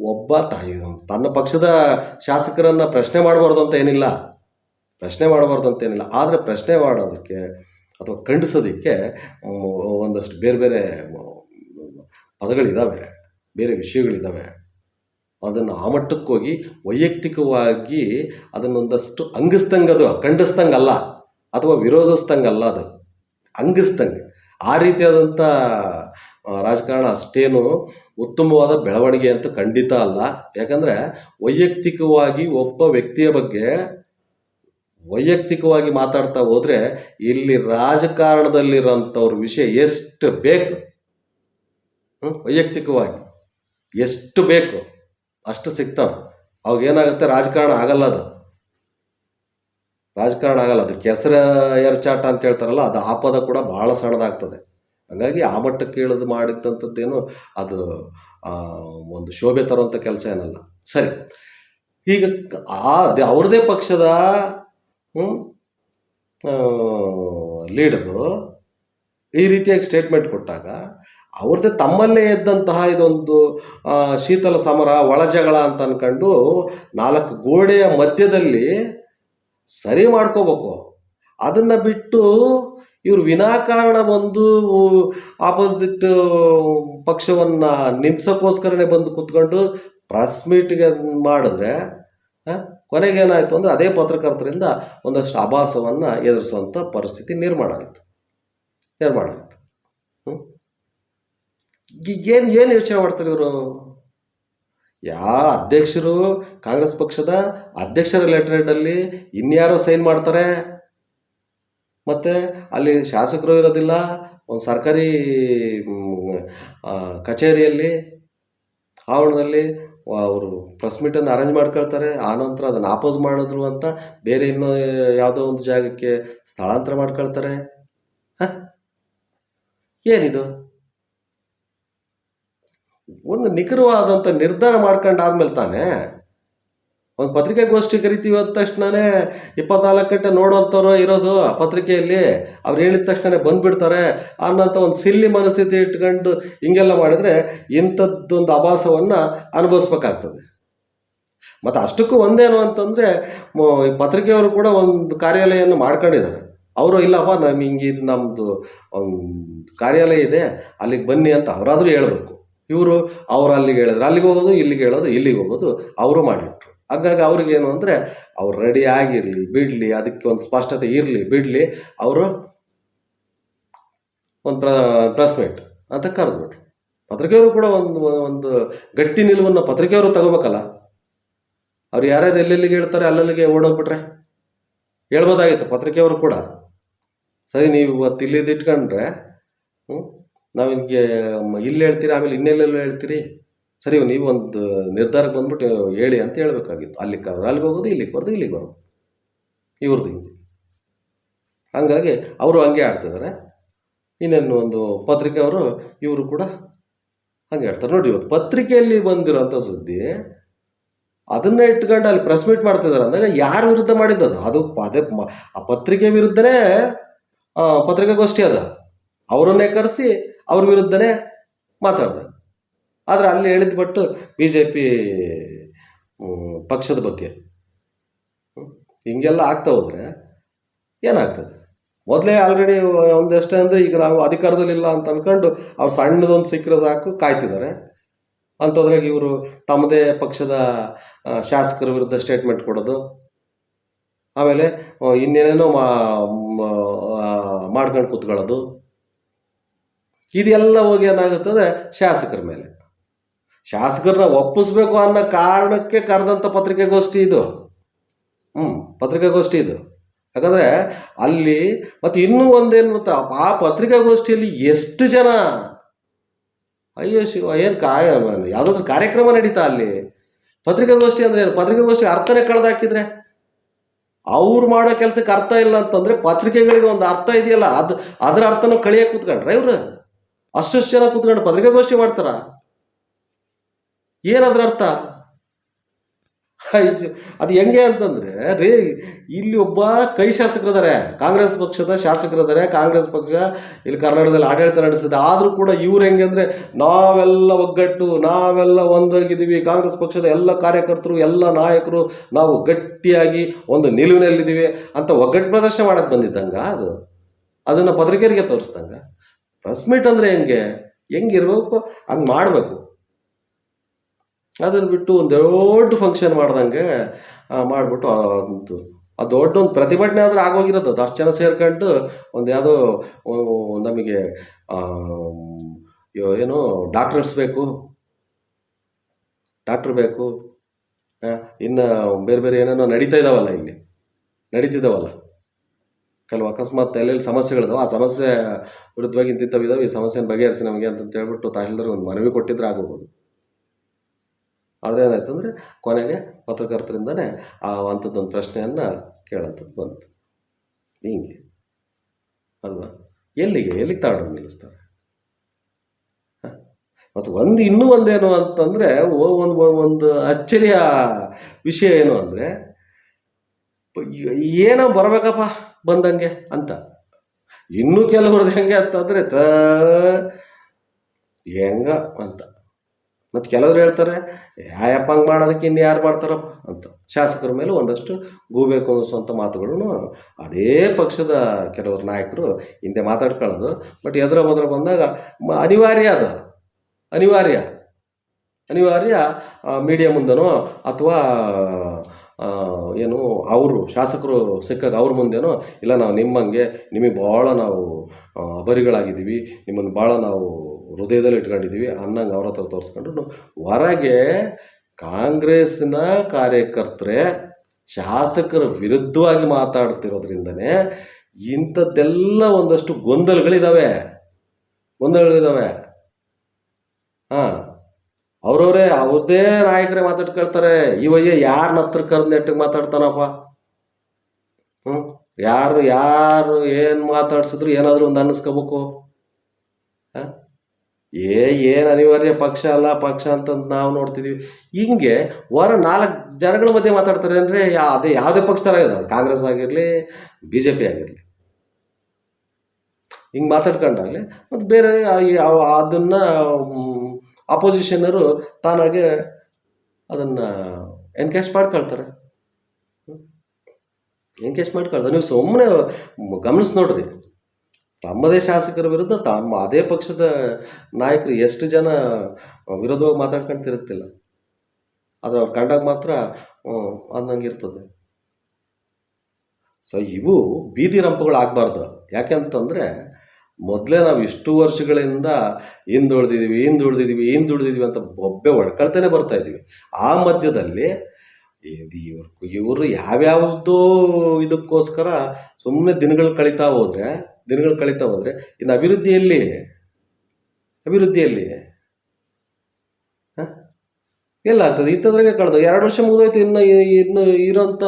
ಒಬ್ಬ ತಾಯಿ, ತನ್ನ ಪಕ್ಷದ ಶಾಸಕರನ್ನು ಪ್ರಶ್ನೆ ಮಾಡಬಾರ್ದು ಅಂತ ಏನಿಲ್ಲ. ಪ್ರಶ್ನೆ ಮಾಡಬಾರ್ದು ಅಂತ ಏನಿಲ್ಲ. ಆದರೆ ಪ್ರಶ್ನೆ ಮಾಡೋದಕ್ಕೆ ಅಥವಾ ಖಂಡಿಸೋದಕ್ಕೆ ಒಂದಷ್ಟು ಬೇರೆ ಬೇರೆ ಪದಗಳಿದ್ದಾವೆ ಬೇರೆ ವಿಷಯಗಳಿದ್ದಾವೆ ಅದನ್ನು ಆ ಮಟ್ಟಕ್ಕೋಗಿ ವೈಯಕ್ತಿಕವಾಗಿ ಅದನ್ನೊಂದಷ್ಟು ಅಂಗಿಸ್ದಂಗೆ ಖಂಡಿಸ್ದಂಗಲ್ಲ ಅಥವಾ ವಿರೋಧಿಸ್ದಂಗಲ್ಲ ಅದು. ಅಂಗಿಸ್ದಂಗೆ ಆ ರೀತಿಯಾದಂಥ ರಾಜಕಾರಣ ಅಷ್ಟೇನು ಉತ್ತಮವಾದ ಬೆಳವಣಿಗೆ ಅಂತ ಖಂಡಿತ ಅಲ್ಲ. ಯಾಕಂದರೆ ವೈಯಕ್ತಿಕವಾಗಿ ಒಬ್ಬ ವ್ಯಕ್ತಿಯ ಬಗ್ಗೆ ವೈಯಕ್ತಿಕವಾಗಿ ಮಾತಾಡ್ತಾ ಹೋದರೆ ಇಲ್ಲಿ ರಾಜಕಾರಣದಲ್ಲಿರೋಂಥವ್ರ ವಿಷಯ ಎಷ್ಟು ಬೇಕು? ವೈಯಕ್ತಿಕವಾಗಿ ಎಷ್ಟು ಬೇಕು? ಅಷ್ಟು ಸಿಗ್ತಾವೆ. ಅವಾಗ ಏನಾಗುತ್ತೆ ರಾಜಕಾರಣ ಆಗಲ್ಲ ಅದು. ರಾಜಕಾರಣ ಆಗಲ್ಲ. ಅದು ಕೆಸರ ಎರಚಾಟ ಅಂತ ಹೇಳ್ತಾರಲ್ಲ, ಅದು ಆಪದ ಪದ ಕೂಡ ಭಾಳ ಸಣ್ಣದಾಗ್ತದೆ. ಹಾಗಾಗಿ ಆ ಮಟ್ಟಕ್ಕೆ ಇಳಿದು ಮಾಡಿದ್ದಂಥದ್ದೇನು ಅದು ಒಂದು ಶೋಭೆ ತರುವಂಥ ಕೆಲಸ ಏನಲ್ಲ. ಸರಿ. ಈಗ ಆ ಅವ್ರದ್ದೇ ಪಕ್ಷದ ಲೀಡರು ಈ ರೀತಿಯಾಗಿ ಸ್ಟೇಟ್ಮೆಂಟ್ ಕೊಟ್ಟಾಗ ಅವ್ರದ್ದೇ ತಮ್ಮಲ್ಲೇ ಇದ್ದಂತಹ ಇದೊಂದು ಶೀತಲ ಸಮರ, ಒಳಜಗಳ ಅಂತ ಅಂದ್ಕೊಂಡು ನಾಲ್ಕು ಗೋಡೆಯ ಮಧ್ಯದಲ್ಲಿ ಸರಿ ಮಾಡ್ಕೋಬೇಕು. ಅದನ್ನು ಬಿಟ್ಟು ಇವರು ವಿನಾಕಾರಣ ಬಂದು ಆಪೋಸಿಟ್ ಪಕ್ಷವನ್ನು ನಿಲ್ಸೋಕ್ಕೋಸ್ಕರನೇ ಬಂದು ಕೂತ್ಕೊಂಡು ಪ್ರೆಸ್ ಮೀಟ್ಗೆ ಮಾಡಿದ್ರೆ ಆ, ಕೊನೆಗೇನಾಯಿತು ಅಂದರೆ ಅದೇ ಪತ್ರಕರ್ತರಿಂದ ಒಂದಷ್ಟು ಆಭಾಸವನ್ನು ಎದುರಿಸುವಂಥ ಪರಿಸ್ಥಿತಿ ನಿರ್ಮಾಣ ಆಯಿತು. ನಿರ್ಮಾಣ ಆಯಿತು. ಏನು ಏನು ಯೋಚನೆ ಮಾಡ್ತಾರೆ ಇವರು? ಯಾ ಅಧ್ಯಕ್ಷರು ಕಾಂಗ್ರೆಸ್ ಪಕ್ಷದ ಅಧ್ಯಕ್ಷರ ಲೆಟರ್ಡಲ್ಲಿ ಇನ್ಯಾರೋ ಸೈನ್ ಮಾಡ್ತಾರೆ. ಮತ್ತು ಅಲ್ಲಿ ಶಾಸಕರು ಇರೋದಿಲ್ಲ ಒಂದು ಸರ್ಕಾರಿ ಕಚೇರಿಯಲ್ಲಿ ಆವರಣದಲ್ಲಿ ಅವರು ಪ್ರೆಸ್ ಮೀಟನ್ನು ಅರೇಂಜ್ ಮಾಡ್ಕೊಳ್ತಾರೆ. ಆನಂತರ ಅದನ್ನು ಆಪೋಸ್ ಮಾಡಿದ್ರು ಅಂತ ಬೇರೆ ಇನ್ನೂ ಯಾವುದೋ ಒಂದು ಜಾಗಕ್ಕೆ ಸ್ಥಳಾಂತರ ಮಾಡ್ಕೊಳ್ತಾರೆ. ಹ? ಏನಿದು? ಒಂದು ನಿಖರವಾದಂಥ ನಿರ್ಧಾರ ಮಾಡ್ಕೊಂಡಾದ್ಮೇಲೆ ತಾನೇ ಒಂದು ಪತ್ರಿಕಾಗೋಷ್ಠಿ ಕರಿತೀವಿ ಅಂದ ತಕ್ಷಣನೇ ಇಪ್ಪತ್ನಾಲ್ಕು ಗಂಟೆ ನೋಡುವಂಥವ್ರು ಇರೋದು ಪತ್ರಿಕೆಯಲ್ಲಿ. ಅವ್ರು ಹೇಳಿದ ತಕ್ಷಣ ಬಂದುಬಿಡ್ತಾರೆ. ಅನ್ನೋಂಥ ಒಂದು ಸಿಲ್ಲಿ ಮನಸ್ಥಿತಿ ಇಟ್ಕೊಂಡು ಹಿಂಗೆಲ್ಲ ಮಾಡಿದರೆ ಇಂಥದ್ದೊಂದು ಆಭಾಸವನ್ನು ಅನುಭವಿಸ್ಬೇಕಾಗ್ತದೆ. ಮತ್ತು ಅಷ್ಟಕ್ಕೂ ಒಂದೇನು ಅಂತಂದರೆ ಪತ್ರಿಕೆಯವರು ಕೂಡ ಒಂದು ಕಾರ್ಯಾಲಯವನ್ನು ಮಾಡ್ಕೊಂಡಿದ್ದಾರೆ. ಅವರು, ಇಲ್ಲಪ್ಪ ನಮ್ಮ ಹಿಂಗೆ ಇದು ನಮ್ಮದು ಒಂದು ಕಾರ್ಯಾಲಯ ಇದೆ, ಅಲ್ಲಿಗೆ ಬನ್ನಿ ಅಂತ ಅವರಾದರೂ ಹೇಳಬೇಕು. ಇವರು ಅವರು ಅಲ್ಲಿಗೆ ಹೇಳಿದ್ರು. ಅಲ್ಲಿಗೆ ಹೋಗೋದು, ಇಲ್ಲಿಗೆ ಹೇಳೋದು, ಇಲ್ಲಿಗೆ ಹೋಗೋದು, ಅವರು ಮಾಡಿಟ್ರು ಹಾಗಾಗಿ ಅವ್ರಿಗೇನು ಅಂದರೆ ಅವ್ರು ರೆಡಿ ಆಗಿರಲಿ, ಬಿಡಲಿ, ಅದಕ್ಕೆ ಒಂದು ಸ್ಪಷ್ಟತೆ ಇರಲಿ, ಬಿಡಲಿ, ಅವರು ಒಂದು ಪ್ರ ಪ್ರೆಸ್ ಮೀಟ್ ಅಂತ ಕರೆದ್ಬಿಟ್ರು. ಪತ್ರಿಕೆಯವರು ಕೂಡ ಒಂದು ಒಂದು ಗಟ್ಟಿ ನಿಲುವನ್ನು ಪತ್ರಿಕೆಯವರು ತಗೋಬೇಕಲ್ಲ? ಅವ್ರು ಯಾರ್ಯಾರು ಎಲ್ಲೆಲ್ಲಿಗೆ ಹೇಳ್ತಾರೆ ಅಲ್ಲಲ್ಲಿಗೆ ಓಡೋಗ್ಬಿಟ್ರೆ? ಹೇಳ್ಬೋದಾಗಿತ್ತು ಪತ್ರಿಕೆಯವರು ಕೂಡ. ಸರಿ, ನೀವು ಇವತ್ತು ಇಲ್ಲಿದ್ದು ಇಟ್ಕೊಂಡ್ರೆ ಹ್ಞೂ ನಾವು ನಿಮಗೆ ಇಲ್ಲಿ ಹೇಳ್ತೀರಿ, ಆಮೇಲೆ ಇನ್ನೆಲ್ಲೆಲ್ಲೋ ಹೇಳ್ತೀರಿ? ಸರಿ, ನೀವು ಒಂದು ನಿರ್ಧಾರಕ್ಕೆ ಬಂದ್ಬಿಟ್ಟು ಹೇಳಿ ಅಂತ ಹೇಳಬೇಕಾಗಿತ್ತು. ಅಲ್ಲಿಗೆ ಕರೆದ್ರೆ ಅಲ್ಲಿಗೆ ಹೋಗೋದು, ಇಲ್ಲಿಗೆ ಬರೋದು ಇಲ್ಲಿಗೆ ಬರೋದು. ಇವ್ರದ್ದು ಹಿಂಗೆ. ಹಂಗಾಗಿ ಅವರು ಹಂಗೆ ಆಡ್ತಿದ್ದಾರೆ ಇನ್ನೇನು ಒಂದು ಪತ್ರಿಕೆ ಅವರು, ಇವರು ಕೂಡ ಹಂಗೆ ಹೇಳ್ತಾರೆ ನೋಡಿ, ಇವತ್ತು ಪತ್ರಿಕೆಯಲ್ಲಿ ಬಂದಿರೋಂಥ ಸುದ್ದಿ, ಅದನ್ನ ಇಟ್ಕೊಂಡು ಅಲ್ಲಿ ಪ್ರೆಸ್ ಮೀಟ್ ಮಾಡ್ತಿದ್ದಾರೆ ಅಂದಾಗ ಯಾರ ವಿರುದ್ಧ ಮಾಡಿದ್ದದು ಅದು? ಅದೇ ಆ ಪತ್ರಿಕೆ ವಿರುದ್ಧನೇ ಪತ್ರಿಕಾಗೋಷ್ಠಿ ಅದ. ಅವರನ್ನೇ ಕರೆಸಿ ಅವ್ರ ವಿರುದ್ಧನೇ ಮಾತಾಡ್ದೆ. ಆದರೆ ಅಲ್ಲಿ ಹೇಳಿದ ಬಟ್ಟು ಬಿ ಜೆ ಪಿ ಪಕ್ಷದ ಬಗ್ಗೆ. ಹಿಂಗೆಲ್ಲ ಆಗ್ತಾ ಹೋದರೆ ಏನಾಗ್ತದೆ? ಮೊದಲೇ ಆಲ್ರೆಡಿ ಒಂದಷ್ಟೇ ಅಂದರೆ ಈಗ ನಾವು ಅಧಿಕಾರದಲ್ಲಿಲ್ಲ ಅಂತ ಅನ್ಕೊಂಡು ಅವ್ರು ಸಣ್ಣದೊಂದು ಸಿಕ್ಕರೆ ಸಾಕು, ಕಾಯ್ತಿದ್ದಾರೆ. ಅಂಥದ್ರಾಗ ಇವರು ತಮ್ಮದೇ ಪಕ್ಷದ ಶಾಸಕರ ವಿರುದ್ಧ ಸ್ಟೇಟ್ಮೆಂಟ್ ಕೊಡೋದು. ಆಮೇಲೆ ಇನ್ನೇನೇನೋ ಮಾಡ್ಕೊಂಡು ಕೂತ್ಕೊಳ್ಳೋದು. ಇದೆಲ್ಲ ಹೋಗಿ ಏನಾಗುತ್ತದೆ ಶಾಸಕರ ಮೇಲೆ. ಶಾಸಕರನ್ನ ಒಪ್ಪಿಸ್ಬೇಕು ಅನ್ನೋ ಕಾರಣಕ್ಕೆ ಕರೆದಂಥ ಪತ್ರಿಕಾಗೋಷ್ಠಿ ಇದು. ಹ್ಞೂ ಪತ್ರಿಕಾಗೋಷ್ಠಿ ಇದು. ಯಾಕಂದರೆ ಅಲ್ಲಿ ಮತ್ತು ಇನ್ನೂ ಒಂದೇನು ಗೊತ್ತಾ, ಆ ಪತ್ರಿಕಾಗೋಷ್ಠಿಯಲ್ಲಿ ಎಷ್ಟು ಜನ? ಅಯ್ಯೋ ಶಿವ, ಏನು ಕಾಯ, ಯಾವುದಾದ್ರೂ ಕಾರ್ಯಕ್ರಮ ನಡೀತಾ ಅಲ್ಲಿ? ಪತ್ರಿಕಾಗೋಷ್ಠಿ ಅಂದರೆ ಏನು? ಪತ್ರಿಕಾಗೋಷ್ಠಿ ಅರ್ಥನೇ ಕಳೆದಾಕಿದ್ರೆ ಅವ್ರು ಮಾಡೋ ಕೆಲಸಕ್ಕೆ ಅರ್ಥ ಇಲ್ಲ ಅಂತಂದರೆ ಪತ್ರಿಕೆಗಳಿಗೆ ಒಂದು ಅರ್ಥ ಇದೆಯಲ್ಲ, ಅದು, ಅದರ ಅರ್ಥನೂ ಕಳಿಯೋಕೆ ಕೂತ್ಕೊಂಡ್ರೆ ಇವರು? ಅಷ್ಟು ಜನ ಕೂತ್ಕೊಂಡು ಪತ್ರಿಕಾಗೋಷ್ಠಿ ಮಾಡ್ತಾರ? ಏನದ್ರ ಅರ್ಥ? ಅದು ಹೆಂಗೆ ಅಂತಂದ್ರೆ, ರೇ, ಇಲ್ಲಿ ಒಬ್ಬ ಕೈ ಶಾಸಕರಿದ್ದಾರೆ. ಕಾಂಗ್ರೆಸ್ ಪಕ್ಷದ ಶಾಸಕರಿದ್ದಾರೆ. ಕಾಂಗ್ರೆಸ್ ಪಕ್ಷ ಇಲ್ಲಿ ಕರ್ನಾಟಕದಲ್ಲಿ ಆಡಳಿತ ನಡೆಸಿದೆ. ಆದರೂ ಕೂಡ ಇವ್ರು ಹೆಂಗೆ ಅಂದರೆ, ನಾವೆಲ್ಲ ಒಗ್ಗಟ್ಟು, ನಾವೆಲ್ಲ ಒಂದಾಗಿದ್ದೀವಿ. ಕಾಂಗ್ರೆಸ್ ಪಕ್ಷದ ಎಲ್ಲ ಕಾರ್ಯಕರ್ತರು, ಎಲ್ಲ ನಾಯಕರು, ನಾವು ಗಟ್ಟಿಯಾಗಿ ಒಂದು ನಿಲುವಿನಲ್ಲಿದ್ದೀವಿ ಅಂತ ಒಗ್ಗಟ್ಟು ಪ್ರದರ್ಶನ ಮಾಡಕ್ಕೆ ಬಂದಿದ್ದಂಗ ಅದು. ಅದನ್ನು ಪತ್ರಿಕೆಯರಿಗೆ ತೋರಿಸ್ದಂಗ. ಪ್ರೆಸ್ ಮೀಟ್ ಅಂದರೆ ಹೆಂಗೆ? ಹೆಂಗಿರ್ಬೇಕು? ಹಂಗೆ ಮಾಡಬೇಕು. ಅದನ್ನು ಬಿಟ್ಟು ಒಂದು ದೊಡ್ಡ ಫಂಕ್ಷನ್ ಮಾಡ್ದಂಗೆ ಮಾಡಿಬಿಟ್ಟು ಒಂದು, ಆ ದೊಡ್ಡ ಒಂದು ಪ್ರತಿಭಟನೆ ಆದ್ರೆ ಆಗೋಗಿರೋದು ಅದು. ಅಷ್ಟು ಜನ ಸೇರ್ಕೊಂಡು ಒಂದು ಯಾವುದೋ ನಮಗೆ ಏನು ಡಾಕ್ಟರ್ಸ್ ಬೇಕು ಡಾಕ್ಟ್ರ್ ಬೇಕು ಇನ್ನು ಬೇರೆ ಬೇರೆ ಏನೇನೋ ನಡೀತಾ ಇದ್ದಾವಲ್ಲ ಇಲ್ಲಿ. ನಡೀತಿದ್ದಾವಲ್ಲ ಕೆಲವು ಅಕಸ್ಮಾತ್ ಎಲ್ಲೆಲ್ಲಿ ಸಮಸ್ಯೆಗಳಿದಾವೆ, ಆ ಸಮಸ್ಯೆ ವಿರುದ್ಧವಾಗಿ ಇಂತಿಂಥವು ಇದಾವೆ, ಈ ಸಮಸ್ಯೆನ ಬಗೆಹರಿಸಿ ನಮಗೆ ಅಂತ ಹೇಳ್ಬಿಟ್ಟು ತಹಸೀಲ್ದಾರ್ಗೆ ಒಂದು ಮನವಿ ಕೊಟ್ಟಿದ್ರೆ ಆಗೋಬೋದು ಆದರೆ ಏನಾಯ್ತು ಅಂದರೆ ಕೊನೆಗೆ ಪತ್ರಕರ್ತರಿಂದನೇ ಆ ಅಂಥದ್ದೊಂದು ಪ್ರಶ್ನೆಯನ್ನು ಕೇಳೋಂಥದ್ದು ಬಂತು. ಹಿಂಗೆ. ಅಲ್ವಾ? ಎಲ್ಲಿಗೆ? ಎಲ್ಲಿಗೆ ತಗೊಂಡು ನಿಲ್ಲಿಸ್ತಾರೆ? ಮತ್ತು ಒಂದು ಇನ್ನೂ ಒಂದೇನು ಅಂತಂದರೆ ಒಂದು ಒಂದು ಅಚ್ಚರಿಯ ವಿಷಯ ಏನು ಅಂದರೆ, ಏನೋ ಬರಬೇಕಪ್ಪ ಬಂದಂಗೆ ಅಂತ. ಇನ್ನೂ ಕೆಲವ್ರದ್ದು ಹೆಂಗೆ ಅಂತಂದರೆ ತ, ಹೆಂಗ ಅಂತ. ಮತ್ತು ಕೆಲವರು ಹೇಳ್ತಾರೆ ಯಾಯಪ್ಪ ಹಂಗೆ ಮಾಡೋದಕ್ಕೆ ಇನ್ನು ಯಾರು ಮಾಡ್ತಾರಪ್ಪ ಅಂತ. ಶಾಸಕರ ಮೇಲೆ ಒಂದಷ್ಟು ಗೂಬೇಕು ಅನ್ನಿಸುವಂಥ ಮಾತುಗಳನ್ನು ಅದೇ ಪಕ್ಷದ ಕೆಲವರು ನಾಯಕರು ಹಿಂದೆ ಮಾತಾಡ್ಕೊಳ್ಳೋದು, ಬಟ್ ಎದುರ ಬದ್ರ ಬಂದಾಗ ಅನಿವಾರ್ಯ ಅದು. ಅನಿವಾರ್ಯ. ಅನಿವಾರ್ಯ ಮೀಡಿಯಾ ಮುಂದೆನೋ ಅಥವಾ ಏನು, ಅವರು, ಶಾಸಕರು ಸಿಕ್ಕಾಗ ಅವ್ರ ಮುಂದೆನೋ, ಇಲ್ಲ, ನಾವು ನಿಮ್ಮಂಗೆ, ನಿಮಗೆ ಭಾಳ ನಾವು ಅಬರಿಗಳಾಗಿದ್ದೀವಿ, ನಿಮ್ಮನ್ನು ಭಾಳ ನಾವು ಹೃದಯದಲ್ಲಿ ಇಟ್ಕೊಂಡಿದ್ದೀವಿ ಅನ್ನಂಗೆ ಅವ್ರ ಹತ್ರ ತೋರಿಸ್ಕೊಂಡು ಹೊರಗೆ ಕಾಂಗ್ರೆಸ್ನ ಕಾರ್ಯಕರ್ತರೆ, ಶಾಸಕರ ವಿರುದ್ಧವಾಗಿ ಮಾತಾಡ್ತಿರೋದ್ರಿಂದನೇ ಇಂಥದ್ದೆಲ್ಲ ಒಂದಷ್ಟು ಗೊಂದಲಗಳಿದಾವೆ. ಗೊಂದಲಗಳಿದಾವೆ. ಹಾಂ, ಅವ್ರವರೇ ಅವ್ರದೇ ನಾಯಕರೇ ಮಾತಾಡ್ಕೊಳ್ತಾರೆ. ಇವಯ್ಯ ಯಾರನ್ನ ಹತ್ರ ಕರೆದು ನೆಟ್ಟಿಗೆ ಮಾತಾಡ್ತಾನಪ್ಪ? ಹ್ಞೂ ಯಾರು ಯಾರು ಏನು ಮಾತಾಡ್ಸಿದ್ರು ಏನಾದರೂ ಒಂದು ಅನ್ನಿಸ್ಕೋಬೇಕು. ಹಾಂ? ಏ ಏನು ಅನಿವಾರ್ಯ, ಪಕ್ಷ ಅಲ್ಲ, ಪಕ್ಷ ಅಂತಂದು ನಾವು ನೋಡ್ತಿದೀವಿ. ಹಿಂಗೆ ವರ ನಾಲ್ಕು ಜನಗಳ ಮಧ್ಯೆ ಮಾತಾಡ್ತಾರೆ ಅಂದರೆ ಯಾ, ಅದೇ ಯಾವುದೇ ಪಕ್ಷದರ ಅದು ಕಾಂಗ್ರೆಸ್ ಆಗಿರಲಿ ಬಿ ಜೆ ಪಿ ಆಗಿರಲಿ. ಹಿಂಗೆ ಮಾತಾಡ್ಕೊಂಡಾಗಲೇ, ಮತ್ತು ಬೇರೆ ಅದನ್ನು ಅಪೋಸಿಷನರು ತಾನಾಗೆ ಅದನ್ನು ಎನ್ಕೇಸ್ ಮಾಡ್ಕೊಳ್ತಾರೆ. ಎನ್ಕೇಸ್ ಮಾಡ್ಕೊಳ್ತಾರೆ. ನೀವು ಸುಮ್ಮನೆ ಗಮನಿಸಿ ನೋಡ್ರಿ. ತಮ್ಮದೇ ಶಾಸಕರ ವಿರುದ್ಧ ತಮ್ಮ ಅದೇ ಪಕ್ಷದ ನಾಯಕರು ಎಷ್ಟು ಜನ ವಿರೋಧವಾಗಿ ಮಾತಾಡ್ಕೊಂತಿರುತ್ತಿಲ್ಲ. ಆದರೆ ಅವ್ರು ಕಂಡಾಗ ಮಾತ್ರ ಅನ್ನಂಗೆ ಇರ್ತದೆ ಸೊ ಇವು ಬೀದಿ ರಂಪಗಳು ಆಗಬಾರ್ದು. ಯಾಕೆಂತಂದರೆ ಮೊದಲೇ ನಾವು ಇಷ್ಟು ವರ್ಷಗಳಿಂದ ಹಿಂದುಳಿದಿದ್ದೀವಿ ಹಿಂದುಳಿದಿದ್ದೀವಿ ಹಿಂದುಳಿದಿದ್ದೀವಿ ಅಂತ ಬೊಬ್ಬೆ ಒಡ್ಕೊಳ್ತಾನೆ ಬರ್ತಾ ಇದ್ದೀವಿ ಆ ಮಧ್ಯದಲ್ಲಿ ಇವ್ರು, ಇವರು ಯಾವ್ಯಾವುದೋ ಇದಕ್ಕೋಸ್ಕರ ಸುಮ್ಮನೆ ದಿನಗಳು ಕಳೀತಾ ಹೋದರೆ ದಿನಗಳು ಕಳೀತಾ ಹೋದರೆ ಇನ್ನು ಅಭಿವೃದ್ಧಿಯಲ್ಲಿ ಅಭಿವೃದ್ಧಿಯಲ್ಲಿ ಹ? ಎಲ್ಲ ಆಗ್ತದೆ. ಇಂಥದ್ರಾಗೆ ಕಳೆದು ಎರಡು ವರ್ಷ ಮುಗಿದೋಯ್ತು ಇನ್ನು ಇನ್ನು ಇರೋಂಥ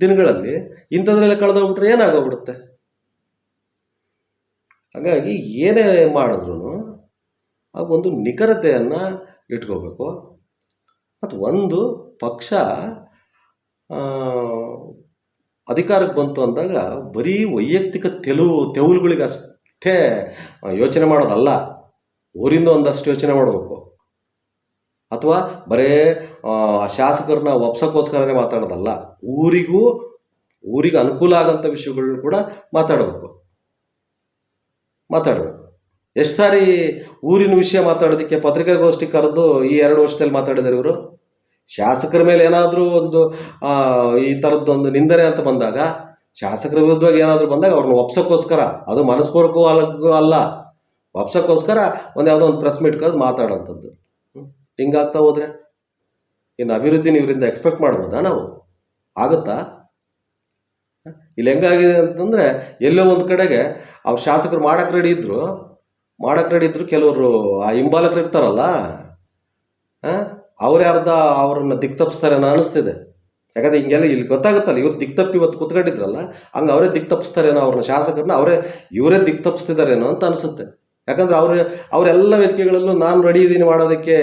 ದಿನಗಳಲ್ಲಿ. ಇಂಥದ್ರಲ್ಲೇ ಕಳೆದೋಗ್ಬಿಟ್ರೆ ಏನಾಗೋಗ್ಬಿಡುತ್ತೆ? ಹಾಗಾಗಿ ಏನೇ ಮಾಡಿದ್ರು ಆ ಒಂದು ನಿಖರತೆಯನ್ನು ಇಟ್ಕೋಬೇಕು. ಮತ್ತು ಒಂದು ಪಕ್ಷ ಅಧಿಕಾರಕ್ಕೆ ಬಂತು ಅಂದಾಗ ಬರೀ ವೈಯಕ್ತಿಕ ತೆಲುವು ತೆವಲುಗಳಿಗೆ ಅಷ್ಟೇ ಯೋಚನೆ ಮಾಡೋದಲ್ಲ. ಊರಿಂದ ಒಂದಷ್ಟು ಯೋಚನೆ ಮಾಡಬೇಕು. ಅಥವಾ ಬರೇ ಶಾಸಕರನ್ನ ಒಪ್ಸೋಕ್ಕೋಸ್ಕರನೇ ಮಾತಾಡೋದಲ್ಲ. ಊರಿಗೂ, ಊರಿಗೆ ಅನುಕೂಲ ಆಗೋಂಥ ವಿಷಯಗಳನ್ನ ಕೂಡ ಮಾತಾಡಬೇಕು. ಮಾತಾಡಬೇಕು. ಎಷ್ಟು ಸಾರಿ ಊರಿನ ವಿಷಯ ಮಾತಾಡೋದಕ್ಕೆ ಪತ್ರಿಕಾಗೋಷ್ಠಿ ಕರೆದು ಈ ಎರಡು ವರ್ಷದಲ್ಲಿ ಮಾತಾಡಿದ್ದಾರೆ ಇವರು? ಶಾಸಕರ ಮೇಲೆ ಏನಾದರೂ ಒಂದು ಈ ಥರದ್ದೊಂದು ನಿಂದನೆ ಅಂತ ಬಂದಾಗ, ಶಾಸಕರ ವಿರುದ್ಧವಾಗಿ ಏನಾದರೂ ಬಂದಾಗ ಅವ್ರನ್ನ ಒಪ್ಸೋಕ್ಕೋಸ್ಕರ, ಅದು ಮನಸ್ಪೂರ್ವಕವೂ ಅಲ್ಲ ಅಲ್ಲ ಒಪ್ಸೋಕ್ಕೋಸ್ಕರ ಒಂದು ಯಾವುದೋ ಒಂದು ಪ್ರೆಸ್ ಮೀಟ್ ಕರೆದು ಮಾತಾಡೋಂಥದ್ದು? ಹಿಂಗಾಗ್ತಾ ಹೋದ್ರೆ ಇನ್ನು ಅಭಿವೃದ್ಧಿನ ಇವರಿಂದ ಎಕ್ಸ್ಪೆಕ್ಟ್ ಮಾಡ್ಬೋದಾ ನಾವು ಆಗುತ್ತಾ ಹ? ಇಲ್ಲಿ ಹೆಂಗಾಗಿದೆ ಅಂತಂದರೆ, ಎಲ್ಲೋ ಒಂದು ಕಡೆಗೆ ಅವ್ರು ಶಾಸಕರು ಮಾಡಕ್ಕೆ ರೆಡಿ ಇದ್ರು ಮಾಡಕ್ಕೆ ರೆಡಿ ಇದ್ರು ಕೆಲವರು ಆ ಹಿಂಬಾಲಕರು ಇರ್ತಾರಲ್ಲ ಅವರೇ ಅರ್ಧ ಅವ್ರನ್ನ ದಿಕ್ ಅನ್ನೋ ಅನಿಸ್ತಿದೆ. ಯಾಕಂದ್ರೆ ಹಿಂಗೆಲ್ಲ ಇಲ್ಲಿ ಗೊತ್ತಾಗುತ್ತಲ್ಲ, ಇವ್ರು ದಿಕ್ ತಪ್ಪಿ ಇವತ್ತು ಕುತ್ಕೊಂಡಿದ್ರಲ್ಲ, ಹಂಗೆ ಅವರೇ ದಿಕ್ ತಪ್ಪಿಸ್ತಾರೇನೋ ಅವ್ರನ್ನ ಶಾಸಕರನ್ನ ಅವರೇ, ಇವರೇ ದಿಕ್ ತಪ್ಪಿಸ್ತಿದಾರೇನೋ ಅಂತ ಅನಿಸುತ್ತೆ. ಯಾಕಂದ್ರೆ ಅವ್ರ, ಅವರೆಲ್ಲ ವೇದಿಕೆಗಳಲ್ಲೂ ನಾನು ರೆಡಿ ಇದ್ದೀನಿ ಮಾಡೋದಕ್ಕೆ,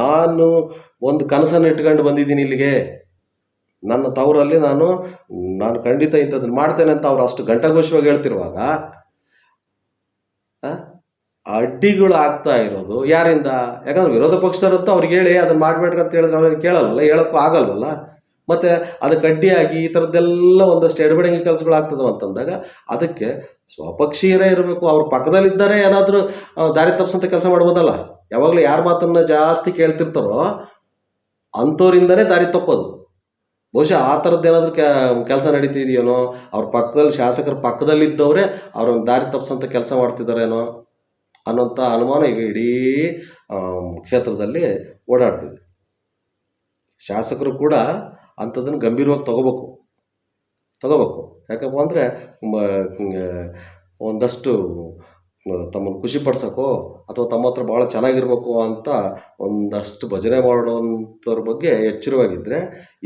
ನಾನು ಒಂದು ಕನಸನ್ನು ಇಟ್ಕೊಂಡು ಬಂದಿದ್ದೀನಿ ಇಲ್ಲಿಗೆ. ನನ್ನ ತವರಲ್ಲಿ ನಾನು ನಾನು ಖಂಡಿತ ಇಂಥದ್ದನ್ನು ಮಾಡ್ತೇನೆ ಅಂತ ಅವ್ರು ಅಷ್ಟು ಘಂಟಾಘೋಷವಾಗಿ ಹೇಳ್ತಿರುವಾಗ ಅಡ್ಡಿಗಳು ಆಗ್ತಾ ಇರೋದು. ಯಾರಿಂದ? ಯಾಕಂದ್ರೆ ವಿರೋಧ ಪಕ್ಷದವರಂತೂ ಅವ್ರಿಗೆ ಹೇಳಿ, ಅದನ್ನ ಮಾಡಬೇಡ್ರಿ ಅಂತ ಹೇಳಿದ್ರೆ ಅವ್ರಿಗೆ ಕೇಳಲ್ಲ ಹೇಳೋಕ್ಕೂ ಆಗಲ್ವಲ್ಲ? ಮತ್ತೆ ಅದಕ್ಕೆ ಅಡ್ಡಿಯಾಗಿ ಈ ಥರದ್ದೆಲ್ಲ ಒಂದಷ್ಟು ಎಡಬಡಿಂಗಿ ಕೆಲಸಗಳು ಆಗ್ತದ ಅಂತಂದಾಗ, ಅದಕ್ಕೆ ಸ್ವಪಕ್ಷೀಯರೇ ಇರಬೇಕು. ಅವ್ರ ಪಕ್ಕದಲ್ಲಿದ್ದರೆ, ಏನಾದರೂ ದಾರಿ ತಪ್ಪಿಸಂತ ಕೆಲಸ ಮಾಡ್ಬೋದಲ್ಲ? ಯಾವಾಗಲೂ ಯಾರ ಮಾತನ್ನ ಜಾಸ್ತಿ ಕೇಳ್ತಿರ್ತಾರೋ ಅಂಥವ್ರಿಂದನೇ ದಾರಿ ತಪ್ಪೋದು. ಬಹುಶಃ ಆ ಥರದ್ದು ಏನಾದರೂ ಕೆಲಸ ನಡೀತಿದೆಯೇನೋ, ಅವ್ರ ಪಕ್ಕದಲ್ಲಿ ಶಾಸಕರ ಪಕ್ಕದಲ್ಲಿದ್ದವರೇ, ಅವ್ರನ್ನ ದಾರಿ ತಪ್ಪಿಸಂತ ಕೆಲಸ ಮಾಡ್ತಿದ್ದಾರೇನೋ ಅನ್ನೋಂಥ ಅನುಮಾನ ಈಗ ಇಡೀ ಕ್ಷೇತ್ರದಲ್ಲಿ ಓಡಾಡ್ತಿದೆ. ಶಾಸಕರು ಕೂಡ ಅಂಥದ್ದನ್ನು ಗಂಭೀರವಾಗಿ ತಗೋಬೇಕು. ತಗೋಬೇಕು. ಯಾಕಪ್ಪ ಅಂದರೆ ಒಂದಷ್ಟು ತಮ್ಮನ್ನು ಖುಷಿ ಪಡ್ಸೋಕ್ಕೋ ಅಥವಾ ತಮ್ಮ ಹತ್ರ ಭಾಳ ಚೆನ್ನಾಗಿರ್ಬೇಕು ಅಂತ ಒಂದಷ್ಟು ಭಜನೆ ಮಾಡೋವಂಥವ್ರ ಬಗ್ಗೆ ಎಚ್ಚರವಾಗಿದ್ದರೆ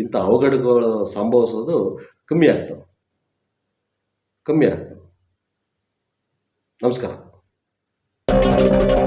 ಇಂಥ ಅವಘಡಗಳು ಸಂಭವಿಸೋದು ಕಮ್ಮಿ ಆಗ್ತವೆ. ಕಮ್ಮಿ ಆಗ್ತವೆ. ನಮಸ್ಕಾರ. Thank you.